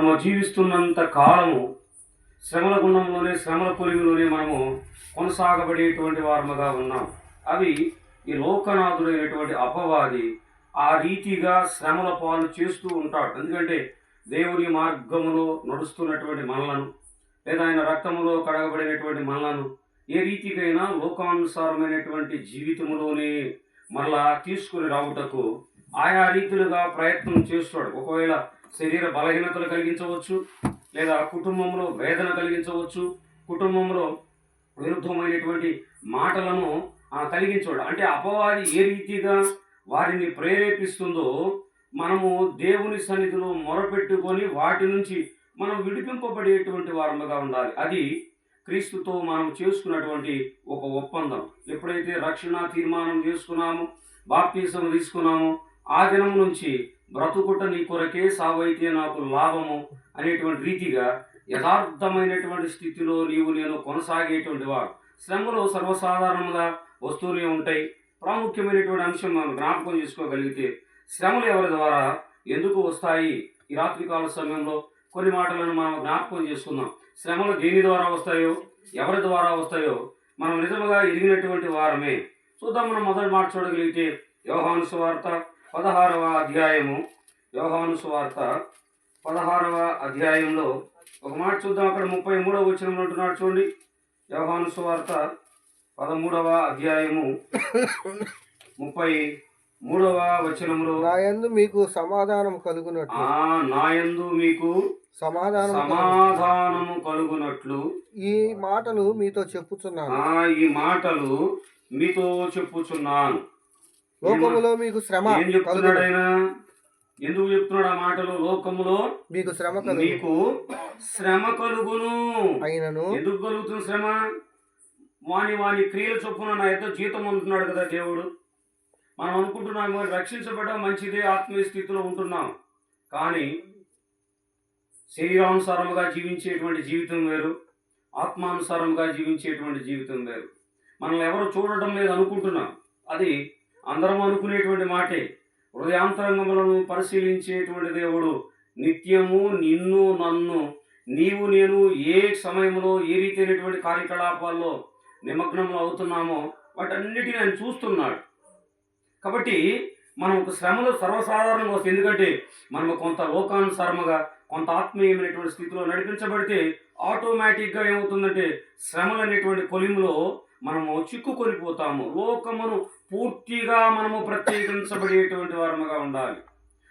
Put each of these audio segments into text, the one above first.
మనము జీవిస్తున్నంత కాలము శ్రమల గుణంలోనే శ్రమల పొలిమిలోనే మనము కొనసాగబడేటువంటి వారముగా ఉన్నాం. అవి ఈ లోకనాథుడైనటువంటి అపవాది ఆ రీతిగా శ్రమల పాలు చేస్తూ ఉంటాడు. ఎందుకంటే దేవుని మార్గములో నడుస్తున్నటువంటి మనలను లేదా ఆయన రక్తములో కడగబడినటువంటి మనలను ఏ రీతికైనా లోకానుసారమైనటువంటి జీవితంలోనే మరలా తీసుకుని రావుటకు ఆయా రీతులుగా ప్రయత్నం చేస్తాడు. ఒకవేళ శరీర బలహీనతలు కలిగించవచ్చు లేదా కుటుంబంలో వేదన కలిగించవచ్చు. కుటుంబంలో విరుద్ధమైనటువంటి మాటలను కలిగించడం. అంటే అపవాది ఏ రీతిగా వారిని ప్రేరేపిస్తుందో మనము దేవుని సన్నిధిలో మొరపెట్టుకొని వాటి నుంచి మనం విడిపింపబడేటువంటి వారముగా ఉండాలి. అది క్రీస్తుతో మనం చేసుకున్నటువంటి ఒక ఒప్పందం. ఎప్పుడైతే రక్షణ తీర్మానం చేసుకున్నామో బాప్తీసం తీసుకున్నామో ఆ దినం నుంచి బ్రతుకుట నీ కొరకే సావైతే నాకు లాభము అనేటువంటి రీతిగా యథార్థమైనటువంటి స్థితిలో నీవు నేను కొనసాగేటువంటి వాడు. శ్రమలు సర్వసాధారణంగా వస్తూనే ఉంటాయి. ప్రాముఖ్యమైనటువంటి అంశం మనం జ్ఞాపకం చేసుకోగలిగితే శ్రమలు ఎవరి ద్వారా ఎందుకు వస్తాయి? ఈ రాత్రికాల సమయంలో కొన్ని మాటలను మనం జ్ఞాపకం చేసుకుందాం. శ్రమలు దేని ద్వారా వస్తాయో ఎవరి ద్వారా వస్తాయో మనం నిజముగా ఎదిగినటువంటి వారమే. చూద్దాం మనం మొదటి మాట చూడగలిగితే యోహాను వార్త పదహారవ అధ్యాయము యోహాను సువార్త. పదహారవ అధ్యాయంలో ఒక మాట చూద్దాం. అక్కడ ముప్పై మూడవ వచనంలో ఉంటున్నాడు చూడండి. యోహాను సువార్త పదమూడవ అధ్యాయము ముప్పై మూడవ వచనంలో నా యందు మీకు సమాధానం కలుగునట్లు. ఆ నాయందు మీకు సమాధానం సమాధానము కలుగునట్లు. ఈ మాటలు మీతో చెప్పుచున్నాను. ఈ మాటలు మీతో చెప్పుచున్నాను. లోకములో మీకు శ్రమ ఏం చెప్తున్నాడు కలుగును. ఆయన? ఎందుకు చెప్తున్నాడు ఆ మాటలు లోకములో? మీకు శ్రమ కలుగు మీకు శ్రమ కలుగును. అయినను ఎందుకు కలుగుతుంది శ్రమ? వాని వాని క్రియల చొప్పున నా యొక్క జీతం ఉంటున్నాడు కదా దేవుడు. మనం అనుకుంటున్నాం "మరి రక్షించబడడం మంచిదే ఆత్మీయ స్థితిలో ఉంటున్నాం. కానీ శరీరానుసారముగా జీవించేటువంటి జీవితం వేరు ఆత్మానుసారముగా జీవించేటువంటి జీవితం వేరు. మనల్ని ఎవరు చూడటం లేదు అనుకుంటున్నాం. అది అందరం అనుకునేటువంటి మాటే. హృదయాంతరంగములను పరిశీలించేటువంటి దేవుడు నిత్యము నిన్ను నన్ను నీవు నేను ఏ సమయంలో ఏ రీతి అయినటువంటి కార్యకలాపాల్లో నిమగ్నంలో అవుతున్నామో వాటన్నిటిని ఆయన చూస్తున్నాడు. కాబట్టి మనం ఒక శ్రమలు సర్వసాధారణంగా వస్తాయి ఎందుకంటే మనము కొంత లోకానుసారముగా కొంత ఆత్మీయమైనటువంటి స్థితిలో నడిపించబడితే ఆటోమేటిక్గా ఏమవుతుందంటే శ్రమలు అనేటువంటి కొలిములో మనము చిక్కుకొని పోతాము లోకమును పూర్తిగా మనము ప్రత్యేకించబడేటువంటి వారముగా ఉండాలి.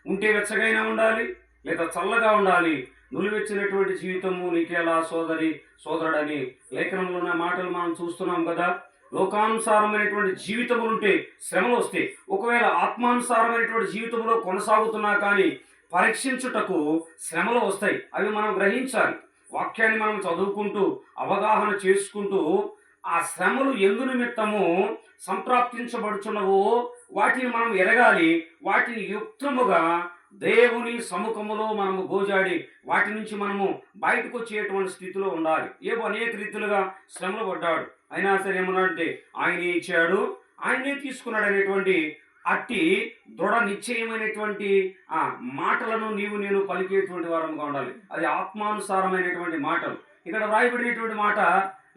ఉంటే వెచ్చగైనా ఉండాలి లేదా చల్లగా ఉండాలి. నులివెచ్చినటువంటి జీవితము నీకేలా సోదరి సోదరుడని లేఖనంలో ఉన్న మాటలు మనం చూస్తున్నాం కదా. లోకానుసారమైనటువంటి జీవితములు ఉంటే శ్రమలు వస్తాయి ఒకవేళ ఆత్మానుసారమైనటువంటి జీవితంలో కొనసాగుతున్నా కానీ పరీక్షించుటకు శ్రమలు వస్తాయి. అవి మనం గ్రహించాలి. వాక్యాన్ని మనం చదువుకుంటూ అవగాహన చేసుకుంటూ ఆ శ్రమలు ఎందు నిమిత్తము సంప్రాప్తించబడుచున్నవో వాటిని మనం ఎరగాలి వాటిని యుక్తముగా దేవుని సముఖములో మనము గోజాడి వాటి నుంచి మనము బయటకు వచ్చేటువంటి స్థితిలో ఉండాలి. ఏవో అనేక రీతులుగా శ్రమలు పడ్డాడు. అయినా సరే ఏమన్నాడంటే ఆయనే ఇచ్చాడు? ఆయనే తీసుకున్నాడు అనేటువంటి అట్టి దృఢ నిశ్చయమైనటువంటి ఆ మాటలను నీవు నేను పలికేటువంటి వారముగా ఉండాలి. అది ఆత్మానుసారమైనటువంటి మాటలు. ఇక్కడ వ్రాయబడినటువంటి మాట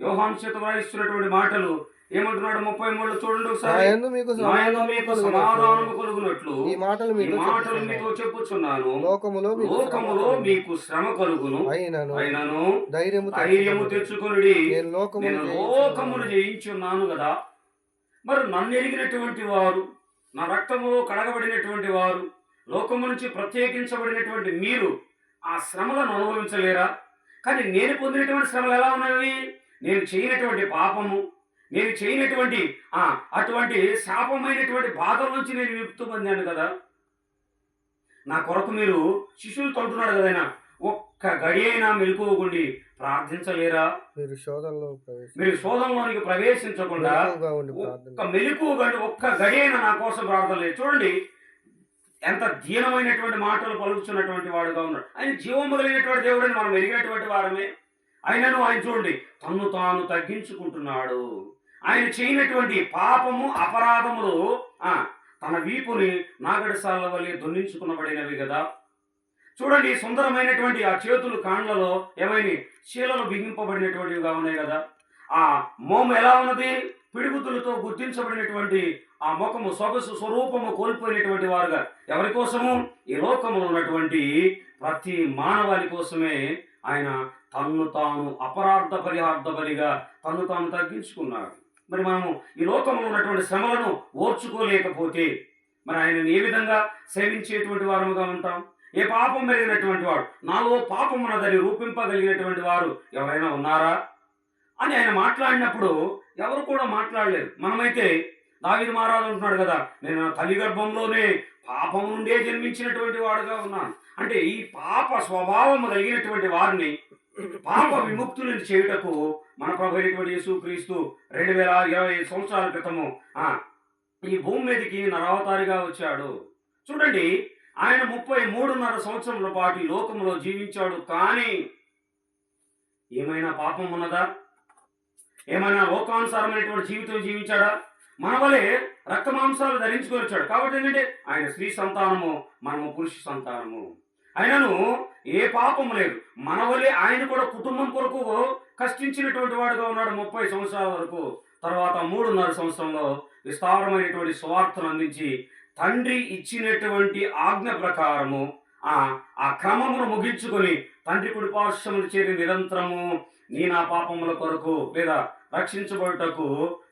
యోహాను చేత వ్రాయిస్తున్నటువంటి మాటలు ఏమంటున్నాడు? ముప్పై మూడు చూడండి ఒకసారి. మీకు మీకు సమాధానము కలుగునట్లు. ఈ మాటలు మీతో మాటలు. మీతో చెప్పుచున్నాను. లోకములో మీకు లోకములో. మీకు శ్రమ కలుగును. అయినను. అయినను. ధైర్యము ధైర్యము తెచ్చుకొనుడి. తెచ్చుకొనుడి. నేను జయించున్నాను. లోకమును జయించున్నాను కదా. మరి నన్ను ఎరిగినటువంటి వారు నా రక్తములో కడగబడినటువంటి వారు లోకము నుంచి ప్రత్యేకించబడినటువంటి మీరు ఆ శ్రమలను అనుభవించలేరా? కానీ నేను పొందినటువంటి శ్రమలు ఎలా ఉన్నవి నేను చేయనటువంటి పాపము నేను చేయనటువంటి ఆ అటువంటి శాపమైనటువంటి బాధల నుంచి నేను విముక్తి పొందాను కదా. నా కొరకు మీరు శిష్యులతో అంటున్నాడు కదా ఆయన. ఒక్క గడి అయినా మెలుకోకుండి ప్రార్థించలేరా? మీరు శోధనలో మీరు శోధంలోనికి ప్రవేశించకుండా ఒక్క ప్రార్థన మెలకు గండి ఒక్క గడి అయినా నా కోసం ప్రార్థన లేదు. చూడండి ఎంత దీనమైనటువంటి మాటలు పలుకుతున్నటువంటి వాడుగా ఉన్నాడు. ఆయన జీవం కలిగినటువంటి దేవుడని మనం ఎరిగినటువంటి వారమే. ఆయనను ఆయన చూడండి తను తాను తగ్గించుకుంటున్నాడు. ఆయన చేయనటువంటి పాపము అపరాధములు ఆ, తన వీపుని నాగడసాల వల్లే దున్నించుకునబడినవి కదా చూడండి సుందరమైనటువంటి ఆ చేతులు కాండ్లలో ఏమైనా శీలలు బిగింపబడినటువంటివిగా ఉన్నాయి కదా ఆ మోము ఎలా ఉన్నది? పిడుగుతులతో గుర్తించబడినటువంటి ఆ ముఖము సొగసు స్వరూపము కోల్పోయినటువంటి వారుగా ఎవరి కోసము? ఈ లోకములో ఉన్నటువంటి ప్రతి మానవాళి కోసమే ఆయన తన్ను తాను అపరార్థ పరిహార్థ బలిగా తన్ను తాను తగ్గించుకున్నాడు. మరి మనము ఈ లోకంలో ఉన్నటువంటి శ్రమలను ఓర్చుకోలేకపోతే మరి ఆయనను ఏ విధంగా సేవించేటువంటి వారముగా ఉంటాం? ఏ పాపం పెరిగినటువంటి వాడు? నాలో పాపం ఉన్నదని రూపింపగలిగినటువంటి వారు ఎవరైనా ఉన్నారా? అని ఆయన మాట్లాడినప్పుడు ఎవరు కూడా మాట్లాడలేరు మనమైతే దావిది మహారాజు కదా నేను నా తల్లి గర్భంలోనే పాపం నుండే జన్మించినటువంటి వాడుగా ఉన్నాను. అంటే ఈ పాప స్వభావం కలిగినటువంటి వారిని పాప విముక్తులను చేయుటకు మన ప్రభు అయినటువంటి యేసుక్రీస్తు రెండు వేల ఇరవై ఐదు సంవత్సరాల క్రితము ఆ, ఈ భూమి మీదకి నరావతారిగా వచ్చాడు. చూడండి ఆయన ముప్పై మూడున్నర సంవత్సరముల పాటు ఈ లోకంలో జీవించాడు. కానీ ఏమైనా పాపం ఉన్నదా? ఏమైనా లోకానుసారమైనటువంటి జీవితం జీవించాడా? మన వలె రక్త మాంసాలు ధరించుకొని వచ్చాడు. కాబట్టి ఏంటంటే ఆయన స్త్రీ సంతానము మనము పురుష సంతానము. ఆయనను ఏ పాపము లేదు. మనవలి ఆయన కూడా కుటుంబం కొరకు కష్టించినటువంటి వాడుగా ఉన్నాడు ముప్పై సంవత్సరాల వరకు. తర్వాత మూడున్నర సంవత్సరంలో విస్తారమైనటువంటి స్వార్థను అందించి తండ్రి ఇచ్చినటువంటి ఆజ్ఞ ప్రకారము ఆ క్రమమును ముగించుకొని తండ్రి కుడిపార్శ్వములు చేరి నిరంతరము నీ నా పాపముల కొరకు లేదా రక్షించబడుటకు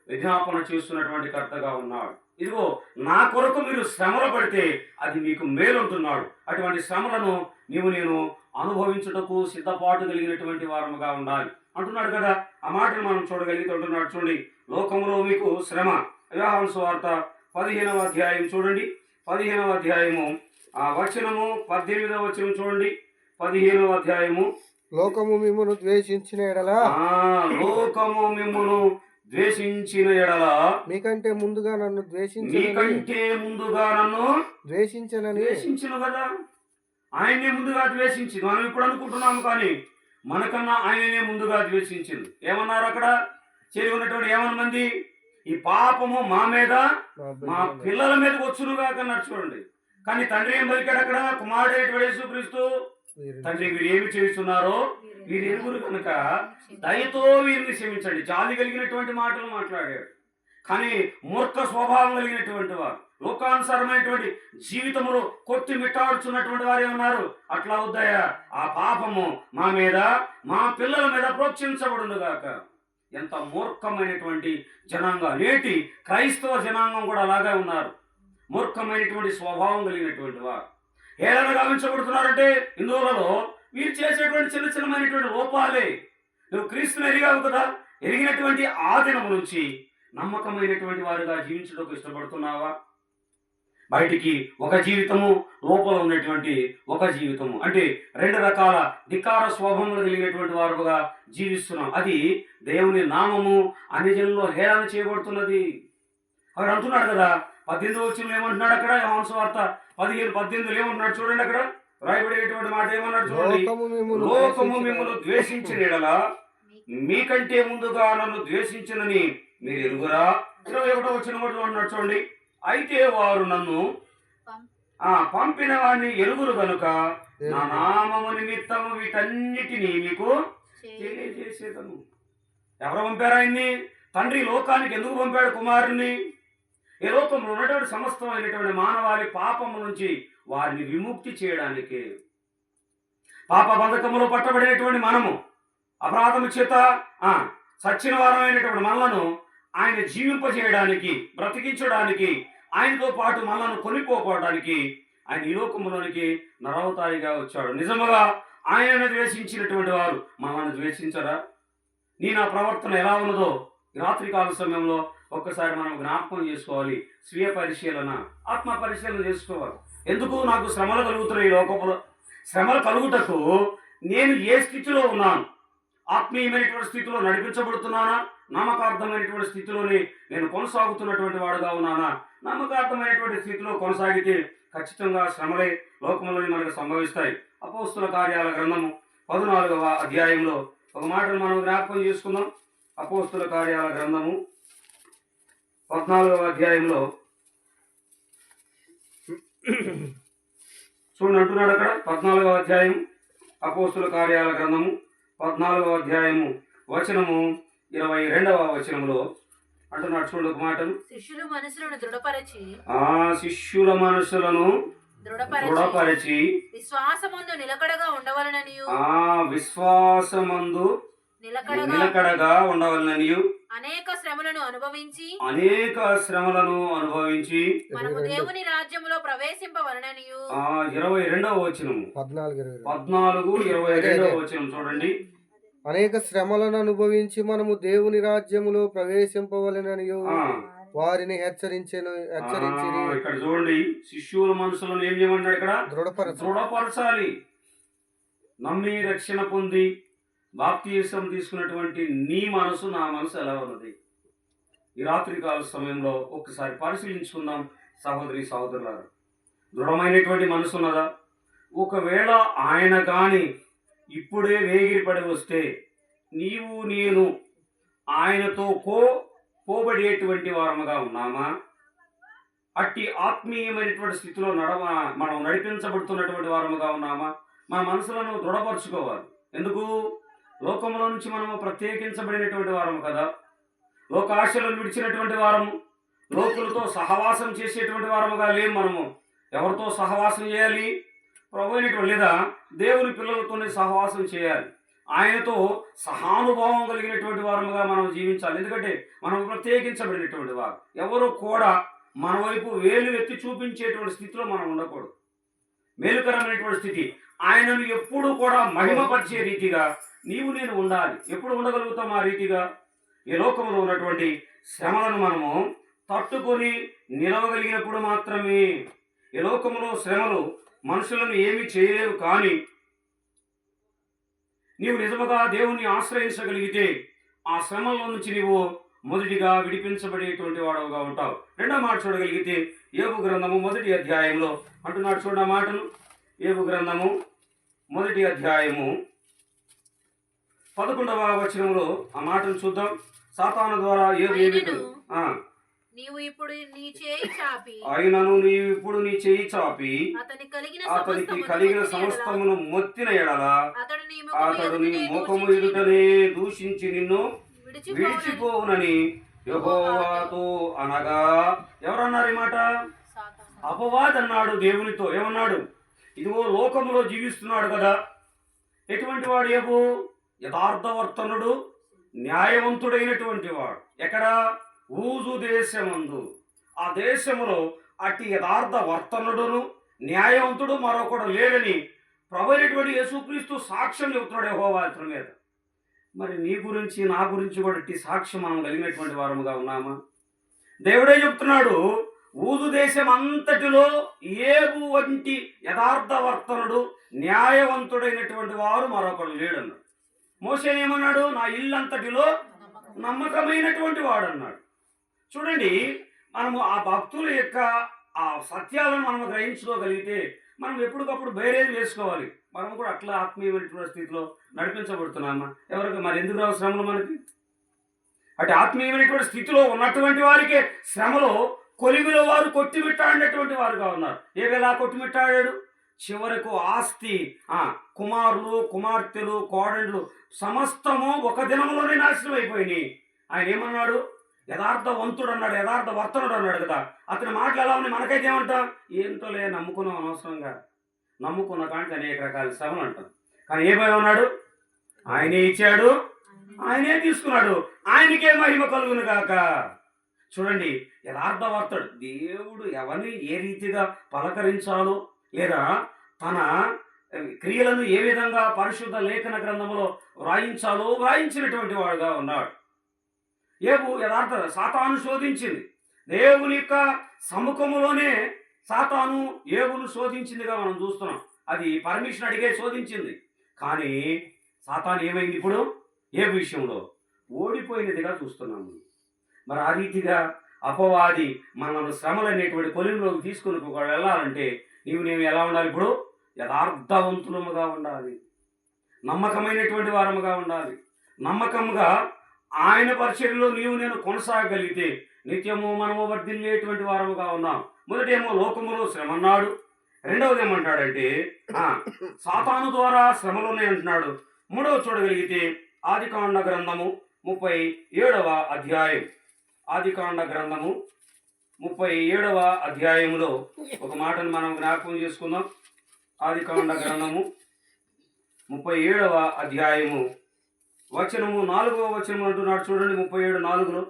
విజ్ఞాపన చేస్తున్నటువంటి కర్తగా ఉన్నాడు. ఇదిగో నా కొరకు మీరు శ్రమలు పడితే అది మీకు మేలుంటున్నాడు. అటువంటి శ్రమలను నీవు నేను అనుభవించుటకు సిద్ధపాటు కలిగినటువంటి వారముగా ఉండాలి. అంటున్నాడు కదా ఆ మాటను మనం చూడగలిగితే అంటున్నాడు చూడండి. లోకంలో మీకు శ్రమ. వ్యవహార వార్త పదిహేనవ అధ్యాయం చూడండి. పదిహేనవ అధ్యాయము ఆ వచనము పద్దెనిమిదవ వచనం చూడండి. పదిహేనవ అధ్యాయము. లోకము మిమ్మను ద్వేషించిన ఎడల లోకము మిమ్మును ద్వేషించిన ఎడల మీకంటే ముందుగా నన్ను ద్వేషించనని మీకంటే ముందుగా నన్ను ద్వేషించనని ద్వేషించును కదా? ఆయన్నే ముందుగా ద్వేషించింది. మనం ఇప్పుడు అనుకుంటున్నాము కానీ మనకన్నా ఆయననే ముందుగా ద్వేషించింది. ఏమన్నారు అక్కడ? చేరి ఉన్నటువంటి ఏమన్న మంది ఈ పాపము మా మీద మా పిల్లల మీద. వచ్చునుగా కన్నారు చూడండి. కానీ తండ్రి ఏం పలికాడు అక్కడ? కుమారుడు వీరిని తండ్రి వీరు ఏమి చేస్తున్నారో వీరు ఎరుగురు కనుక దయతో వీరిని క్షమించండి. జాలి కలిగినటువంటి మాటలు మాట్లాడాడు కానీ మూర్ఖ స్వభావం కలిగినటువంటి వారు లోకానుసారమైనటువంటి జీవితములో కొట్టి మిట్టాడుచున్నటువంటి వారే ఉన్నారు అట్లా వద్దయ్యా ఆ పాపము మా మీద మా పిల్లల మీద ప్రోత్సహించబడుగాక ఎంత మూర్ఖమైనటువంటి జనాంగం నేటి క్రైస్తవ జనాంగం కూడా అలాగే ఉన్నారు. మూర్ఖమైనటువంటి స్వభావం కలిగినటువంటి వారు. ఏదైనా గావించబడుతున్నారంటే హిందువులలో వీరు చేసేటువంటి చిన్న చిన్నమైనటువంటి లోపాలే. నువ్వు క్రీస్తుని ఎరిగావు కదా? ఎరిగినటువంటి ఆ దినము నుంచి నమ్మకమైనటువంటి వారుగా జీవించడానికి ఇష్టపడుతున్నావా? బయటికి ఒక జీవితము లోపల ఉన్నటువంటి ఒక జీవితము. అంటే రెండు రకాల ధికార స్వభావములు కలిగినటువంటి వారుగా జీవిస్తున్నాం. అది దేవుని నామము అన్ని జనంలో హేళన చేయబడుతున్నది. అక్కడ అంటున్నాడు కదా పద్దెనిమిది వచ్చిన ఏమంటున్నాడు అక్కడ? వార్త పదిహేను పద్దెనిమిది ఏమంటున్నాడు చూడండి అక్కడ? రాయబడేటువంటి మాట ఏమన్నాడు చూడండి? లోకము మిమ్మల్ని ద్వేషించిన ఎడల మీకంటే ముందుగా నన్ను ద్వేషించినని మీరు ఎరుగురా? ఇరవై ఒకటో వచ్చిన కూడా అన్నాడు చూడండి. అయితే వారు నన్ను ఆ పంపిన వాడిని ఎరుగురు గనుక నా నామము నిమిత్తము వీటన్నిటినీ మీకు తెలియజేసేదను. ఎవరు పంపారు ఆయన్ని? తండ్రి లోకానికి ఎందుకు పంపాడు కుమారుని ఈ లోకంలో ఉన్నటువంటి సమస్తమైనటువంటి మానవాళి పాపము నుంచి వారిని విముక్తి చేయడానికి. పాప బంధకములో పట్టబడినటువంటి మనము అపరాధము చేత ఆ, సచ్చిన వారమైనటువంటి మనలను ఆయన జీవింపజేయడానికి బ్రతికించడానికి ఆయనతో పాటు మనలను కొనిపోవడానికి ఆయన ఈ లోకములోనికి నరవతాయిగా వచ్చాడు. నిజముగా ఆయనను ద్వేషించినటువంటి వారు మనల్ని ద్వేషించరా? నీ నా ప్రవర్తన ఎలా ఉన్నదో రాత్రికాల సమయంలో ఒక్కసారి మనం జ్ఞాపకం చేసుకోవాలి. స్వీయ పరిశీలన ఆత్మ పరిశీలన చేసుకోవాలి. ఎందుకు నాకు శ్రమలు కలుగుతున్నాయి ఈ లోకంలో శ్రమలు కలుగుటకు నేను ఏ స్థితిలో ఉన్నాను? ఆత్మీయమైనటువంటి స్థితిలో నడిపించబడుతున్నానా? నమ్మకార్థమైనటువంటి స్థితిలోనే నేను కొనసాగుతున్నటువంటి వాడుగా ఉన్నానా? నమ్మకార్థమైనటువంటి స్థితిలో కొనసాగితే ఖచ్చితంగా శ్రమలే లోకంలోని మనకు సంభవిస్తాయి. అపోస్తుల కార్యాల గ్రంథము పద్నాలుగవ అధ్యాయంలో ఒక మాటను మనం జ్ఞాపకం చేసుకుందాం. అపోస్తుల కార్యాల గ్రంథము పద్నాలుగవ అధ్యాయంలో. చూడండి అంటున్నాడు అక్కడ పద్నాలుగవ అధ్యాయం అపోస్తుల కార్యాల గ్రంథము. పద్నాలుగవ అధ్యాయము వచనము ఇరవై రెండవ వచనములో. అంటున్నాడు చూడండి ఒక మాటను. శిష్యులు మనసులను దృఢపరచి ఆ శిష్యుల మనసులను దృఢపరచి విశ్వాసమందు నిలకడగా ఉండవలననియు. ఆ విశ్వాసమందు నిలకడగా నిలకడగా ఉండవలననియు అనేక శ్రమలను అనుభవించి అనేక శ్రమలను అనుభవించి మనము దేవుని రాజ్యములో ప్రవేశింపవలననియు ఆ ఇరవై రెండవ వచనము. పద్నాలుగు. పద్నాలుగు ఇరవై రెండవ వచనం చూడండి. అనేక శ్రమలను అనుభవించి మనము దేవుని రాజ్యములో ప్రవేశింపవలెనని వారిని హెచ్చరించెను హెచ్చరించి ఇక్కడ చూడండి. శిష్యుల మనసులను ఏం చేయమన్నాడు ఇక్కడ? దృఢపరచు. దృఢపరచాలి. నమ్మి రక్షణ పొంది బాప్తీసం తీసుకున్నటువంటి నీ మనసు నా మనసు ఎలా ఉన్నది? ఈ రాత్రికాల సమయంలో ఒక్కసారి పరిశీలించుకుందాం సహోదరి సహోదరులారు. దృఢమైనటువంటి మనసు ఉన్నదా? ఒకవేళ ఆయన కానీ ఇప్పుడే వేగిరిపడి వస్తే నీవు నేను ఆయనతో కో పోబడేటువంటి వారముగా ఉన్నామా? అట్టి ఆత్మీయమైనటువంటి స్థితిలో నడవ మనం నడిపించబడుతున్నటువంటి వారముగా ఉన్నామా? మన మనసులను దృఢపరచుకోవాలి. ఎందుకు? లోకంలో నుంచి మనము ప్రత్యేకించబడినటువంటి వారము కదా. లోకాశలను విడిచినటువంటి వారము. లోకులతో సహవాసం చేసేటువంటి వారముగా లేము మనము. ఎవరితో సహవాసం చేయాలి? ప్రభు అయినటువంటి లేదా దేవుని పిల్లలతోనే సహవాసం చేయాలి. ఆయనతో సహానుభావం కలిగినటువంటి వారముగా మనం జీవించాలి. ఎందుకంటే మనం ప్రత్యేకించబడినటువంటి వారు. ఎవరు కూడా మన వైపు వేలు ఎత్తి చూపించేటువంటి స్థితిలో మనం ఉండకూడదు. మేలుకరమైనటువంటి స్థితి. ఆయనను ఎప్పుడు కూడా మహిమపరిచే రీతిగా నీవు నేను ఉండాలి. ఎప్పుడు ఉండగలుగుతాం ఆ రీతిగా? ఈ లోకంలో ఉన్నటువంటి శ్రమలను మనము తట్టుకొని నిలవగలిగినప్పుడు మాత్రమే. ఈ లోకంలో శ్రమలు మనుషులను ఏమి చేయలేవు కానీ నీవు నిజముగా దేవుణ్ణి ఆశ్రయించగలిగితే ఆ శ్రమల నుంచి నీవు మొదటిగా విడిపించబడేటువంటి వాడవుగా ఉంటావు. రెండో మాట చూడగలిగితే యోగు గ్రంథము మొదటి అధ్యాయంలో అంటున్నాడు చూడ మాటను. ఏబు గ్రంథము మొదటి అధ్యాయము. పదకొండవ వచనంలో ఆ మాటను చూద్దాం. సాతాను ద్వారా ఏబు ఏమి ఆ, నీవు ఇప్పుడు నీ చేయి చాపి. అయినను నీవు ఇప్పుడు నీ చేయి చాపి. అతని కలిగిన అతనికి కలిగిన సమస్తమును మొత్తిన ఎడల. అతడు నీ ముఖము ఎదుటనే దూషించి నిన్ను విడిచిపోవునని యెహోవాతో అనగా ఎవరన్నారు ఈ మాట. అపవాద్ అన్నాడు దేవునితో. ఏమన్నాడు? ఇదిగో లోకములో జీవిస్తున్నాడు కదా. ఎటువంటి వాడు ఏబు? యథార్థవర్తనుడు న్యాయవంతుడైనటువంటి వాడు. ఎక్కడ? ఊజు దేశమందు. ఆ దేశములో అట్టి యథార్థ వర్తనుడును న్యాయవంతుడు మరొకడు లేడని ప్రభైనటువంటి యేసుక్రీస్తు సాక్ష్యం చెబుతున్నాడు యహోవాత్ర మీద. మరి నీ గురించి నా గురించి కూడా ఇట్టి సాక్ష్యం మనం కలిగినటువంటి వారముగా ఉన్నామా? దేవుడే చెప్తున్నాడు ఊదు దేశం అంతటిలో ఏబు వంటి యథార్థవర్తనుడు న్యాయవంతుడైనటువంటి వారు మరొకడు లేడన్నాడు. మోసే ఏమన్నాడు? నా ఇల్లంతటిలో నమ్మకమైనటువంటి వాడు అన్నాడు చూడండి మనము ఆ భక్తుల యొక్క ఆ సత్యాలను మనం గ్రహించుకోగలిగితే మనం ఎప్పటికప్పుడు బేరేజ్ వేసుకోవాలి. మనం కూడా అట్లా ఆత్మీయమైనటువంటి స్థితిలో నడిపించబడుతున్నామా? ఎవరికి? మరి ఎందుకు రావు శ్రమలు మనకి? అటు ఆత్మీయమైనటువంటి స్థితిలో ఉన్నటువంటి వారికే శ్రమలో కొలిమిలో వారు కొట్టిమిట్టాడినటువంటి వారుగా ఉన్నారు. ఏవేలా కొట్టిమిట్టాడాడు? చివరకు ఆస్తి ఆ కుమారులు కుమార్తెలు కోడళ్ళు సమస్తము ఒక దినంలోనే నాశనం అయిపోయినాయి. ఆయన ఏమన్నాడు? యథార్థవంతుడు అన్నాడు యథార్థ వర్తనుడు అన్నాడు కదా. అతని మాటలు ఎలా ఉన్నాయి? మనకైతే ఏమంటాం ఏంటోలే నమ్ముకున్నాం అనవసరంగా. నమ్ముకున్న కానీ అనేక రకాల శ్రమలు అంటాం. కానీ ఏమై ఉన్నాడు ఆయనే ఇచ్చాడు. ఆయనే తీసుకున్నాడు. ఆయనకే మహిమ కలుగును కాక చూడండి యథార్థవర్తుడు దేవుడు ఎవరిని ఏ రీతిగా పలకరించాలో లేదా తన క్రియలను ఏ విధంగా పరిశుద్ధ లేఖన గ్రంథంలో వ్రాయించాలో వ్రాయించినటువంటి వాడుగా ఉన్నాడు. ఏబు యథార్థ సాతాను శోధించింది. దేవుని యొక్క సముఖములోనే సాతాను ఏబును శోధించిందిగా మనం చూస్తున్నాం. అది పర్మిషన్ అడిగే శోధించింది. కానీ సాతాను ఏమైంది ఇప్పుడు? ఏ విషయంలో ఓడిపోయినదిగా చూస్తున్నాము మరి ఆ రీతిగా అపవాది మనల్ని శ్రమలు అనేటువంటి కొలిమిలోకి తీసుకుని వెళ్ళాలంటే నీవు నేను ఎలా ఉండాలి ఇప్పుడు? యథార్థవంతులముగా ఉండాలి. నమ్మకమైనటువంటి వారముగా ఉండాలి. నమ్మకంగా ఆయన పరిచయంలో నీవు నేను కొనసాగలిగితే నిత్యము మనము వర్ధిల్లేటువంటి వారముగా ఉన్నాం. మొదటేమో లోకములో శ్రమ అన్నాడు రెండవది ఏమంటాడంటే సాతాను ద్వారా శ్రమలు ఉన్నాయి అంటున్నాడు. మూడవ చూడగలిగితే ఆదికాండ గ్రంథము ముప్పై ఏడవ అధ్యాయం. ఆదికాండ గ్రంథము ముప్పై ఏడవ అధ్యాయములో ఒక మాటను మనం జ్ఞాపకం చేసుకుందాం. ఆదికాండ గ్రంథము ముప్పై ఏడవ అధ్యాయము. వచనము నాలుగవ వచనం అంటున్నాడు చూడండి ముప్పై ఏడు నాలుగులో.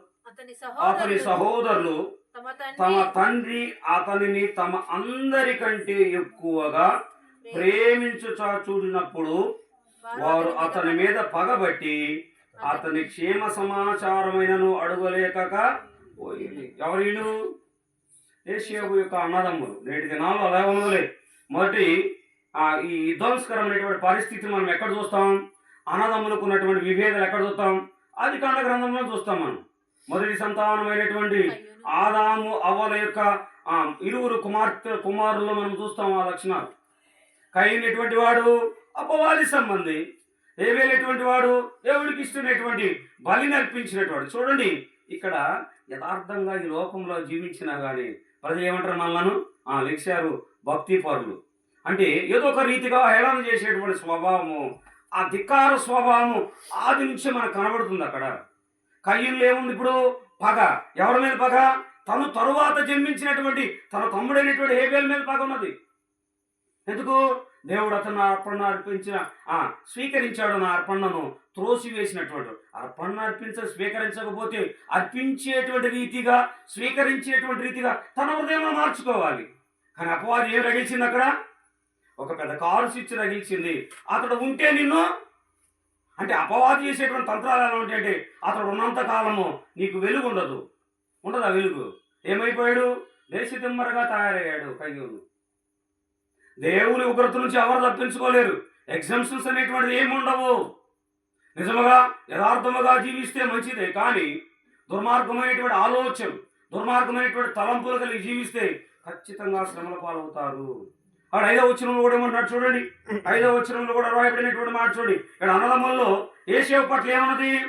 అతని సహోదరులు తమ తండ్రి అతనిని తమ అందరికంటే ఎక్కువగా ప్రేమించుచా చూడినప్పుడు వారు అతని మీద పగబట్టి అతని క్షేమ సమాచారమైనను అడుగలేక పోయింది. ఎవరు వీళ్ళు ఏషియాబు యొక్క అన్నదమ్ములు. నేటి దినాల్లో అలా ఉన్నదిలే. మొదటి ఆ, ఈ విధ్వంసకరమైనటువంటి పరిస్థితి మనం ఎక్కడ చూస్తాం? అన్నదమ్ములకు ఉన్నటువంటి విభేదాలు ఎక్కడ చూస్తాం? ఆది కాండ గ్రంథంలో చూస్తాం మనం. మొదటి సంతానమైనటువంటి ఆదాము అవ్వల యొక్క ఆ, ఇరువురు కుమార్తె కుమారుల్లో మనం చూస్తాం ఆ లక్షణాలు. కయ్యం ఎటువంటి వాడు అపవాది సంబంధి. ఏవేలేటువంటి వాడు? దేవుడికి ఇస్తున్నటువంటి బలిని అర్పించినటువంటి చూడండి ఇక్కడ యథార్థంగా ఈ లోకంలో జీవించినా కానీ ప్రజలు ఏమంటారు మనలను? ఆ లెక్చారు భక్తి పరులు అంటే ఏదో ఒక రీతిగా హేళన చేసేటువంటి స్వభావము ఆ ధిక్కార స్వభావము ఆది నుంచి మనకు కనబడుతుంది అక్కడ. కయ్యంలో ఏముంది ఇప్పుడు పగ. ఎవరి మీద పగ? తను తరువాత జన్మించినటువంటి తన తమ్ముడైనటువంటి హేబేల్ మీద పగ ఉన్నది. ఎందుకు? దేవుడు అతను అర్పణ అర్పించిన ఆ స్వీకరించాడు నా అర్పణను త్రోసి వేసినటువంటి అర్పణ అర్పించ స్వీకరించకపోతే అర్పించేటువంటి రీతిగా స్వీకరించేటువంటి రీతిగా తన హృదయంలో మార్చుకోవాలి. కానీ అపవాది ఏం రగిల్చింది అక్కడ? ఒక పెద్ద కారు స్విచ్ రగిల్చింది. అతడు ఉంటే నిన్ను అంటే అపవాది చేసేటువంటి తంత్రాలు ఎలా ఉంటాయంటే అతడు ఉన్నంత కాలము నీకు వెలుగు ఉండదు ఉండదా వెలుగు? ఏమైపోయాడు? దేశదిమ్మరగా తయారయ్యాడు. కయ్యూరు దేవుని ఉగ్రత నుంచి ఎవరు తప్పించుకోలేరు. ఎగ్జామ్షన్స్ అనేటువంటిది ఏమి ఉండవు. నిజముగా యథార్థముగా జీవిస్తే మంచిదే కానీ దుర్మార్గమైనటువంటి ఆలోచన దుర్మార్గమైనటువంటి తలంపులు కలిగి జీవిస్తే ఖచ్చితంగా శ్రమల పాలవుతారు. ఆడ ఐదవ వచనంలో కూడా ఏమన్నాడు చూడండి. ఐదవ వచనంలో కూడా రాయబడినటువంటి మాట చూడండి. ఇక్కడ అన్నదమ్ముల్లో ఏసేవు పట్ల ఏమన్నది?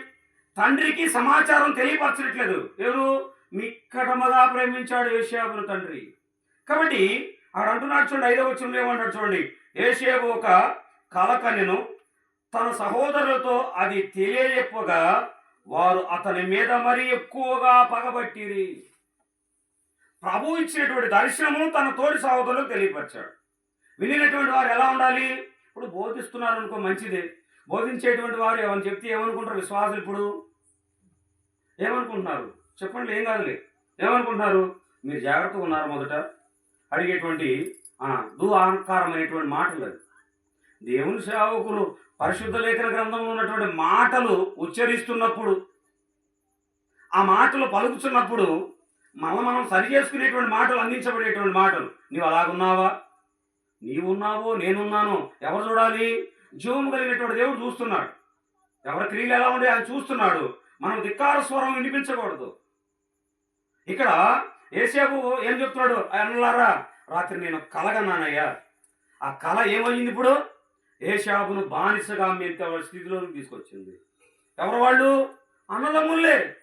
తండ్రికి సమాచారం తెలియపరచట్లేదు. ఎవరు? నిక్కటముగా ప్రేమించాడు ఏషియాబును తండ్రి. కాబట్టి ఆడు అంటున్నాడు చూడండి ఐదవ వచ్చిన ఏమంటాడు చూడండి ఏషియాబు ఒక కలకన్యను తన సహోదరులతో అది తెలియజెప్పగా వారు అతని మీద మరి ఎక్కువగా పగబట్టిరి. ప్రభు ఇచ్చినటువంటి దర్శనము తన తోడి సహోదరులకు తెలియపరిచాడు. వినినటువంటి వారు ఎలా ఉండాలి? ఇప్పుడు బోధిస్తున్నారు అనుకో మంచిదే. బోధించేటువంటి వారు ఏమని చెప్తే ఏమనుకుంటారు? విశ్వాసులు ఇప్పుడు ఏమనుకుంటున్నారు? చెప్పండి ఏం కాదులే. ఏమనుకుంటున్నారు? మీరు జాగ్రత్తగా ఉన్నారు మొదట. అడిగేటువంటి ఆ, దు అహంకారమైనటువంటి మాటలు అది దేవుని సేవకులు పరిశుద్ధ లేఖన గ్రంథంలో ఉన్నటువంటి మాటలు ఉచ్చరిస్తున్నప్పుడు ఆ మాటలు పలుకుతున్నప్పుడు మళ్ళీ మనం సరి చేసుకునేటువంటి మాటలు అందించబడేటువంటి మాటలు. నీవు అలాగున్నావా? నీవున్నావో? నేనున్నాను? ఎవరు చూడాలి? జీవము కలిగినటువంటి దేవుడు చూస్తున్నాడు. ఎవరి క్రియలు ఎలా ఉండే? ఆయన చూస్తున్నాడు. మనం ధిక్కార స్వరం వినిపించకూడదు. ఇక్కడ ఏసేపు ఏం చెప్తున్నాడు? అన్నలారా రాత్రి నేను కలగన్నానయ్యా. ఆ కళ ఏమైంది ఇప్పుడు? ఏషాబును బానిసగా మెత్తే స్థితిలోకి తీసుకొచ్చింది. ఎవరు వాళ్ళు? అన్నదమ్ములే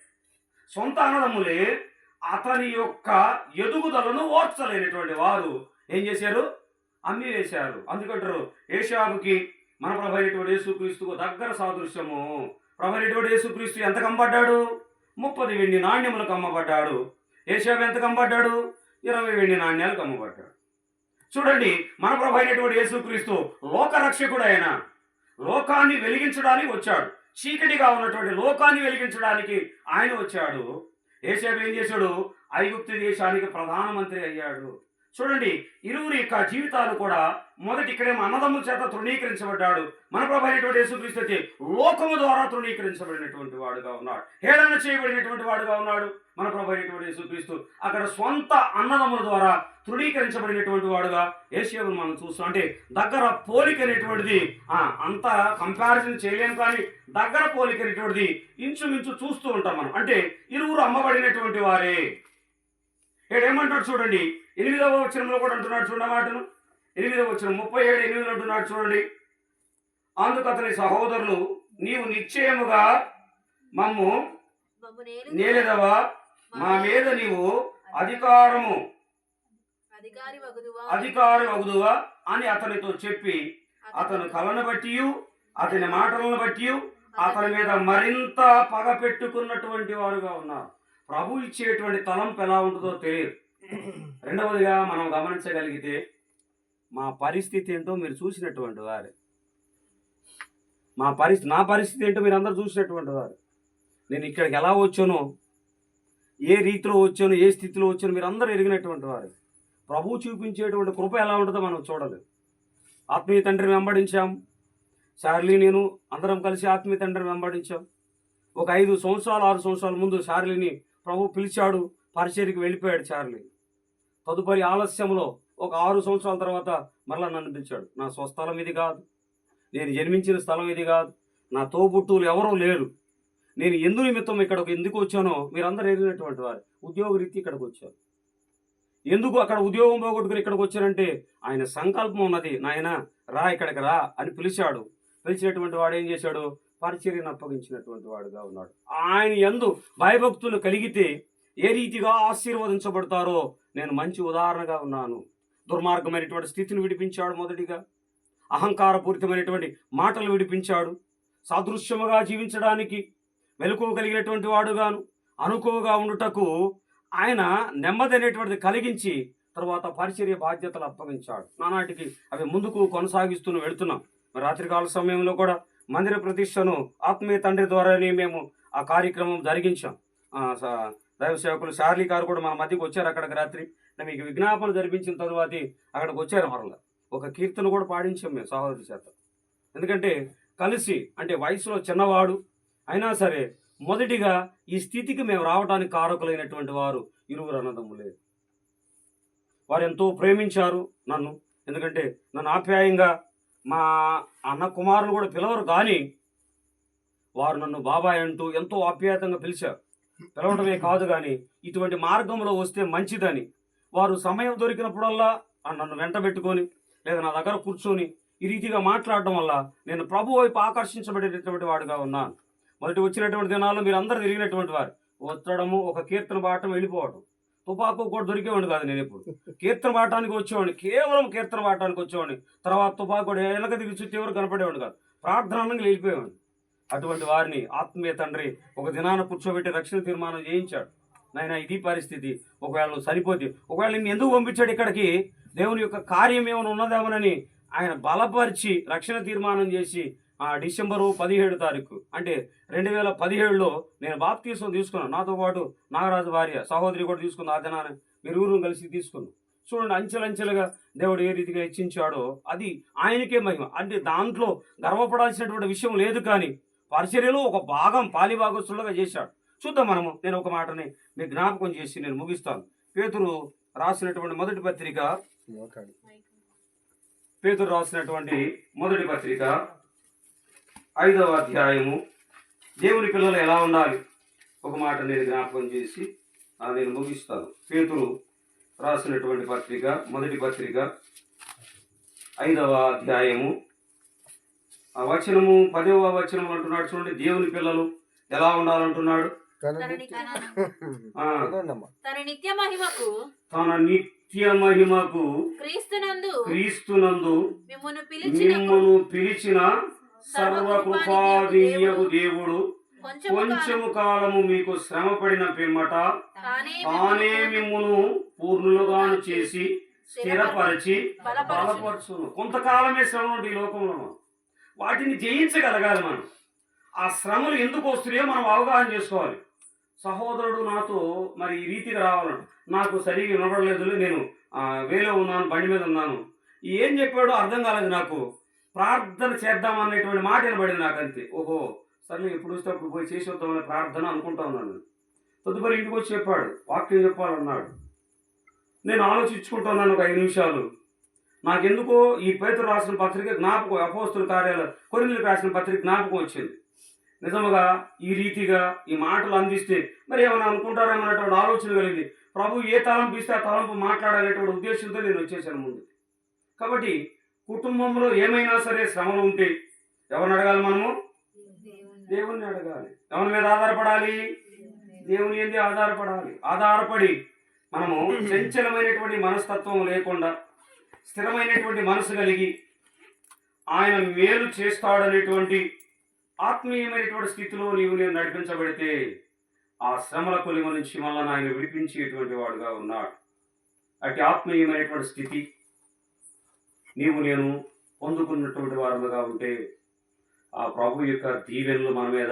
సొంత అన్నదమ్ములే. అతని యొక్క ఎదుగుదలను ఓర్చలేనటువంటి వారు. ఏం చేశారు? అమ్మి వేశారు. అందుకంటారు ఏషాబుకి మన ప్రభు యేసుక్రీస్తుకు దగ్గర సాదృశ్యము. ప్రభు యేసుక్రీస్తు ఎంత కమ్మబడ్డాడు? ముప్పది వెండి నాణ్యములకు అమ్మబడ్డాడు. ఏషాబు ఎంత కమ్మబడ్డాడు ఇరవై వెండి నాణ్యాలు కమ్మబడ్డాడు చూడండి మన ప్రభు అయినటువంటి యేసుక్రీస్తు లోకరక్షకుడు ఆయన లోకాన్ని వెలిగించడానికి వచ్చాడు. చీకటిగా ఉన్నటువంటి లోకాన్ని వెలిగించడానికి ఆయన వచ్చాడు. ఏసేపు ఏం చేశాడు? ఐగుప్తు దేశానికి ప్రధానమంత్రి అయ్యాడు. చూడండి ఇరువురి యొక్క జీవితాలు కూడా మొదటి ఇక్కడేమో అన్నదమ్ముల చేత తృణీకరించబడ్డాడు. మన ప్రభు అయినటువంటి యేసుక్రీస్తు వచ్చి లోకము ద్వారా తృణీకరించబడినటువంటి వాడుగా ఉన్నాడు. హేళన చేయబడినటువంటి వాడుగా ఉన్నాడు. మన ప్రభు అయినటువంటి యేసుక్రీస్తు అక్కడ సొంత అన్నదమ్ముల ద్వారా తృణీకరించబడినటువంటి వాడుగా ఏషియాను మనం చూస్తాం అంటే దగ్గర పోలిక అనేటువంటిది అంత కంపారిజన్ చేయలేము కానీ దగ్గర పోలిక అనేటువంటిది ఇంచుమించు చూస్తూ ఉంటాం మనం. అంటే ఇరువురు అమ్మబడినటువంటి వారే. ఇక్కడ ఏమంటాడు చూడండి? ఎనిమిదవ వచనంలో కూడా అంటున్నాడు చూడండి మాటను. ఎనిమిదవ వచనం ముప్పై ఏడు ఎనిమిదిలో అంటున్నాడు చూడండి. అందుకు అతని సహోదరులు నీవు నిశ్చయముగా మమ్ము మమ్ము నేలు నేలెదవా? మా మీద నీవు అధికారము. అధికారి వగుదువా? అని అతనితో చెప్పి అతను కళను బట్టి అతని మాటలను బట్టి అతని మీద మరింత పగ పెట్టుకున్నటువంటి వారుగా ఉన్నారు. ప్రభు ఇచ్చేటువంటి తలంపు ఎలా ఉంటుందో తెలియదు. రెండవదిగా మనం గమనించగలిగితే మా పరిస్థితి ఏంటో మీరు చూసినటువంటి వారు. మా పరిస్థితి నా పరిస్థితి ఏంటో మీరు అందరూ చూసినటువంటి వారు. నేను ఇక్కడికి ఎలా వచ్చానో ఏ రీతిలో వచ్చాను ఏ స్థితిలో వచ్చానో మీరు అందరూ ఎరిగినటువంటి వారు. ప్రభువు చూపించేటువంటి కృప ఎలా ఉంటుందో మనం చూడలేదు. ఆత్మీయ తండ్రిని వెంబడించాం. షార్లీ నేను అందరం కలిసి ఆత్మీయ తండ్రిని వెంబడించాం. ఒక ఐదు సంవత్సరాలు ఆరు సంవత్సరాల ముందు షార్లీని ప్రభు పిలిచాడు పరిచర్కి వెళ్ళిపోయాడు చార్లీ తదుపరి ఆలస్యంలో ఒక ఆరు సంవత్సరాల తర్వాత మరలా నన్ను పిలిచాడు. నా స్వస్థలం ఇది కాదు. నేను జన్మించిన స్థలం ఇది కాదు. నా తోబుట్టువులు ఎవరూ లేరు. నేను ఎందు నిమిత్తం ఇక్కడకు ఎందుకు వచ్చానో మీరందరూ ఎరిగినటువంటి వారు. ఉద్యోగరీత్యా ఇక్కడికి వచ్చారు. ఎందుకు అక్కడ ఉద్యోగం పోగొట్టుకుని ఇక్కడికి వచ్చారంటే ఆయన సంకల్పం ఉన్నది నాయన రా ఇక్కడికి రా అని పిలిచాడు. పిలిచినటువంటి వాడు ఏం చేశాడు? పరిచర్యను అప్పగించినటువంటి వాడుగా ఉన్నాడు. ఆయన ఎందు భయభక్తులు కలిగితే ఏ రీతిగా ఆశీర్వదించబడతారో నేను మంచి ఉదాహరణగా ఉన్నాను. దుర్మార్గమైనటువంటి స్థితిని విడిపించాడు మొదటిగా. అహంకారపూరితమైనటువంటి మాటలు విడిపించాడు. సాదృశ్యముగా జీవించడానికి మెలకువ కలిగినటువంటి వాడుగాను. అనుకోగా ఉండుటకు ఆయన నెమ్మది అనేటువంటిది కలిగించి తర్వాత పరిచర్య బాధ్యతలు అప్పగించాడు. నానాటికి అవి ముందుకు కొనసాగిస్తూ వెళుతున్నాం. రాత్రికాల సమయంలో కూడా మందిర ప్రతిష్టను ఆత్మీయ తండ్రి ద్వారానే మేము ఆ కార్యక్రమం జరిగించాం. దైవ సేవకులు షార్లీ గారు కూడా మన మధ్యకి వచ్చారు అక్కడికి రాత్రి. మీకు విజ్ఞాపన జరిపించిన తరువాత అక్కడికి వచ్చారు మరలా. ఒక కీర్తన కూడా పాడించాం మేము సహోదరి చేత. ఎందుకంటే కలిసి అంటే వయసులో చిన్నవాడు అయినా సరే మొదటిగా ఈ స్థితికి మేము రావడానికి కారకులైనటువంటి వారు ఇరువురు అన్నదమ్ములే. వారు ఎంతో ప్రేమించారు నన్ను. ఎందుకంటే నన్ను ఆప్యాయంగా మా అన్న కుమారులు కూడా పిలవరు కానీ వారు నన్ను బాబాయ్ అంటూ ఎంతో ఆప్యాయతంగా పిలిచారు. పిలవడమే కాదు కానీ ఇటువంటి మార్గంలో వస్తే మంచిదని. వారు సమయం దొరికినప్పుడల్లా నన్ను వెంట పెట్టుకొని లేదా నా దగ్గర కూర్చొని ఈ రీతిగా మాట్లాడడం వల్ల నేను ప్రభు వైపు ఆకర్షించబడేటటువంటి వాడుగా ఉన్నాను. మొదటి వచ్చినటువంటి దినాల్లో మీరు అందరూ తిరిగినటువంటి వారు. వచ్చడము ఒక కీర్తన పాఠం వెళ్ళిపోవడం తుపాకు కూడా దొరికేవాడు కాదు నేను ఎప్పుడు. కీర్తన పాఠానికి వచ్చేవాడిని కేవలం కీర్తన పాఠానికి వచ్చేవాడిని. తర్వాత తుపాకు కూడా వెనక దిగి చుట్టూ ఎవరు కనపడేవాడు కాదు. ప్రార్థనకి వెళ్ళిపోయేవాడిని. అటువంటి వారిని ఆత్మీయ తండ్రి ఒక దినాన కూర్చోబెట్టి రక్షణ తీర్మానం చేయించాడు. నాయన ఇది పరిస్థితి. ఒకవేళ నువ్వు సరిపోతే ఒకవేళ నిన్ను ఎందుకు పంపించాడు ఇక్కడికి? దేవుని యొక్క కార్యం ఏమైనా ఉన్నదేమోనని ఆయన బలపరిచి రక్షణ తీర్మానం చేసి ఆ డిసెంబరు పదిహేడు తారీఖు. అంటే రెండు వేల పదిహేడులో నేను బాప్తీసం తీసుకున్నాను. నాతో పాటు నాగరాజు భార్య సహోదరి కూడా తీసుకుంది. ఆ దినాన మీరు ఊరు కలిసి తీసుకున్నాం. చూడండి అంచెలంచెలుగా దేవుడు ఏ రీతిగా హెచ్చించాడో అది ఆయనకే మహిమ. అంటే దాంట్లో గర్వపడాల్సినటువంటి విషయం లేదు కానీ పరిచర్యలో ఒక భాగం పాలిభాగస్తులుగా చేశాడు. చూద్దాం మనము. నేను ఒక మాటని మీకు జ్ఞాపకం చేసి నేను ముగిస్తాను. పేతురు రాసినటువంటి మొదటి పత్రిక. పేతురు రాసినటువంటి మొదటి పత్రిక ఐదవ అధ్యాయము. దేవుని పిల్లలు ఎలా ఉండాలి? ఒక మాట నేను జ్ఞాపకం చేసి ఆ నేను ముగిస్తాను. పేతురు రాసినటువంటి పత్రిక మొదటి పత్రిక ఐదవ అధ్యాయము. ఆ వచనము పదవ వచనం అంటున్నాడు చూడండి. దేవుని పిల్లలు ఎలా ఉండాలంటున్నాడు? తన నిత్య- మహిమకు తన నిత్య మహిమకు క్రీస్తునందు క్రీస్తునందు మిమ్మను పిలిచిన సర్వకృపాదీయకు దేవుడు. కొంచెము కాలము మీకు శ్రమపడిన పిమ్మట తానే మిమ్మును పూర్ణులుగాను చేసి స్థిరపరిచి బలపరచును. బలపరచును. కొంతకాలమే శ్రమ ఉంటుంది ఈ లోకంలో వాటిని జయించగలగాలి మనం. ఆ శ్రమలు ఎందుకు వస్తున్నాయో మనం అవగాహన చేసుకోవాలి. సహోదరుడు నాతో మరి ఈ రీతిగా రావాలంట నాకు సరిగా వినపడలేదు నేను వేలో ఉన్నాను బండి మీద ఉన్నాను. ఏం చెప్పాడో అర్థం కాలేదు నాకు. ప్రార్థన చేద్దాం అనేటువంటి మాట వినబడింది నాకు అంతే ఓహో సర్లే ఎప్పుడు వస్తే అప్పుడు పోయి చేసి వద్దామని ప్రార్థన అనుకుంటా ఉన్నాను. తదుపరి ఇంటికి వచ్చి చెప్పాడు వాక్యం చెప్పాలన్నాడు. నేను ఆలోచించుకుంటున్నాను ఒక ఐదు నిమిషాలు. నాకెందుకో ఈ పేతులు రాసిన పత్రిక జ్ఞాపకం అపోస్తుల కార్యాలు కొరిందులకు రాసిన పత్రిక జ్ఞాపకం వచ్చింది. నిజముగా ఈ రీతిగా ఈ మాటలు అందిస్తే మరి ఏమైనా అనుకుంటారేమన్నటువంటి ఆలోచన కలిగింది. ప్రభు ఏ తలంపు ఇస్తే ఆ తలంపు మాట్లాడాలనేటువంటి ఉద్దేశంతో నేను వచ్చేసాను ముందు కాబట్టి కుటుంబంలో ఏమైనా సరే శ్రమలు ఉంటే ఎవరిని అడగాలి మనము? దేవుణ్ణి అడగాలి. ఎవరి మీద ఆధారపడాలి? దేవుని ఏంది ఆధారపడాలి. ఆధారపడి మనము చంచలమైనటువంటి మనస్తత్వం లేకుండా స్థిరమైనటువంటి మనసు కలిగి ఆయన మేలు చేస్తాడనేటువంటి ఆత్మీయమైనటువంటి స్థితిలో నీవు నేను నడిపించబడితే ఆ శ్రమల కొలిమ నుంచి మళ్ళా ఆయన విడిపించేటువంటి వాడుగా ఉన్నాడు. అటు ఆత్మీయమైనటువంటి స్థితి. నీవు నేను పొందుకున్నటువంటి వారముగా ఉంటే ఆ ప్రభు యొక్క దీవెనలు మన మీద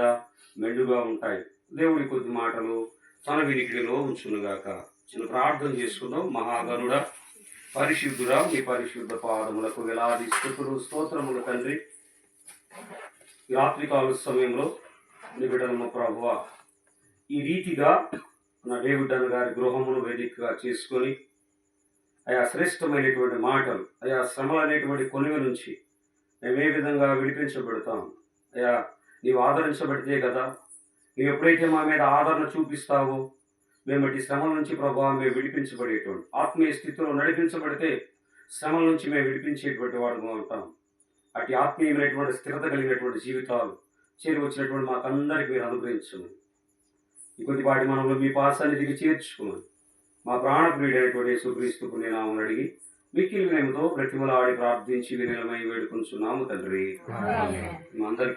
మెండుగా ఉంటాయి. దేవుడి కొద్ది మాటలు తన వినికిడిలో ఉంచునుగాక. చిన్న ప్రార్థన చేసుకుందాం. మహాగనుడ పరిశుద్ధుడా మీ పరిశుద్ధ పాదములకు వేలాది స్థుతులు స్తోత్రములు తండ్రి. రాత్రికాల సమయంలో నీ ప్రభువ ఈ రీతిగా నా డేవిడ్ అన్న గారి గృహమును వేదికగా చేసుకొని ఆయా శ్రేష్టమైనటువంటి మాటలు ఆయా శ్రమలు అనేటువంటి కొనివ నుంచి మేము ఏ విధంగా విడిపించబడతాం? అయ్యా నీవు ఆదరించబడితే కదా? నీవు ఎప్పుడైతే మా మీద ఆదరణ చూపిస్తావో మేము ఈ శ్రమల నుంచి ప్రభావం మేము విడిపించబడేటువంటి ఆత్మీయ స్థితిలో నడిపించబడితే శ్రమల నుంచి మేము విడిపించేటువంటి వాడుగా ఉంటాం. అటు ఆత్మీయమైనటువంటి స్థిరత కలిగినటువంటి జీవితాలు చేరి వచ్చినటువంటి మాకందరికి మీరు అనుగ్రహించమని ఈ కొద్దిపాటి మనలో మీ పాసాన్నిధికి చేర్చుకోమని మా ప్రాణప్రియుడైనటువంటి యేసుక్రీస్తుకు నేను ఆమెను అడిగి మిక్కిలి వినయంతో ప్రతిమలాడి ప్రార్థించి వినయమై వేడుకొంచున్నాము తండ్రి. మా అందరికి